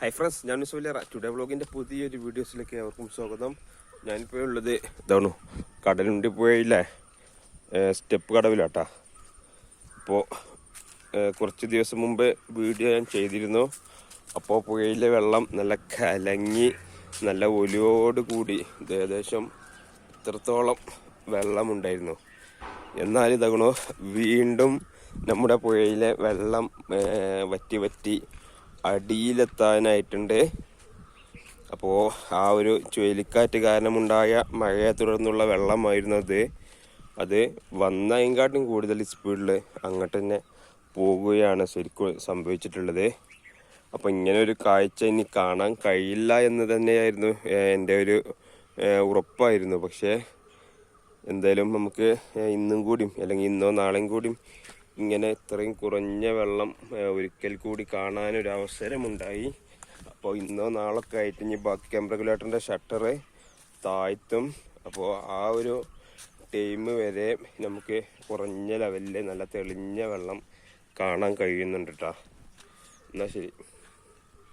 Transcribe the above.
Hi friends ഞാൻ സുലേറ today വ്ളോഗിന്റെ പുതിയൊരു വീഡിയോസിലേക്ക് അവർക്കും സ്വാഗതം. ഞാനിപ്പോൾ ഉള്ളത് ഇതാണ് കടലുണ്ടി പോയില്ലേ സ്റ്റെപ്പ് കടവിലാട്ടാ. അപ്പോൾ കുറച്ച് ദിവസം മുമ്പ് വീഡിയോ ഞാൻ ചെയ്തിരുന്നു. അപ്പോൾ പുഴയിലെ വെള്ളം നല്ല കലങ്ങി നല്ല ഒലിയോട് കൂടി ഏകദേശം ഇത്രത്തോളം വെള്ളമുണ്ടായിരുന്നു. എന്നാൽ ഇതാകണോ വീണ്ടും നമ്മുടെ പുഴയിലെ വെള്ളം വറ്റി വറ്റി അടിയിലെത്താനായിട്ടുണ്ട്. അപ്പോൾ ആ ഒരു ചുഴലിക്കാറ്റ് കാരണമുണ്ടായ മഴയെ തുടർന്നുള്ള വെള്ളമായിരുന്നു അത്. അത് വന്നതിനെക്കാട്ടും കൂടുതൽ സ്പീഡിൽ അങ്ങോട്ട് തന്നെ പോവുകയാണ് ശരിക്കും സംഭവിച്ചിട്ടുള്ളത്. അപ്പോൾ ഇങ്ങനെ ഒരു കാഴ്ച ഇനി കാണാൻ കഴിയില്ല എന്ന് തന്നെയായിരുന്നു എന്റെ ഒരു ഉറപ്പായിരുന്നു. പക്ഷേ എന്തായാലും നമുക്ക് ഇന്നും കൂടിയും അല്ലെങ്കിൽ ഇന്നോ നാളെയും കൂടിയും ഇങ്ങനെ ഇത്രയും കുറഞ്ഞ വെള്ളം ഒരിക്കൽ കൂടി കാണാനൊരു അവസരമുണ്ടായി അപ്പോൾ ഇന്നോ നാളൊക്കെ ആയിട്ട് ഇനി ബാക്കി ക്യാമ്പ് റെഗുലേറ്ററിന്റെ ഷട്ടർ താഴ്ത്തും. അപ്പോൾ ആ ഒരു ടൈം വരെ നമുക്ക് കുറഞ്ഞ ലെവലിൽ നല്ല തെളിഞ്ഞ വെള്ളം കാണാൻ കഴിയുന്നുണ്ട് കേട്ടോ എന്നാൽ ശരി.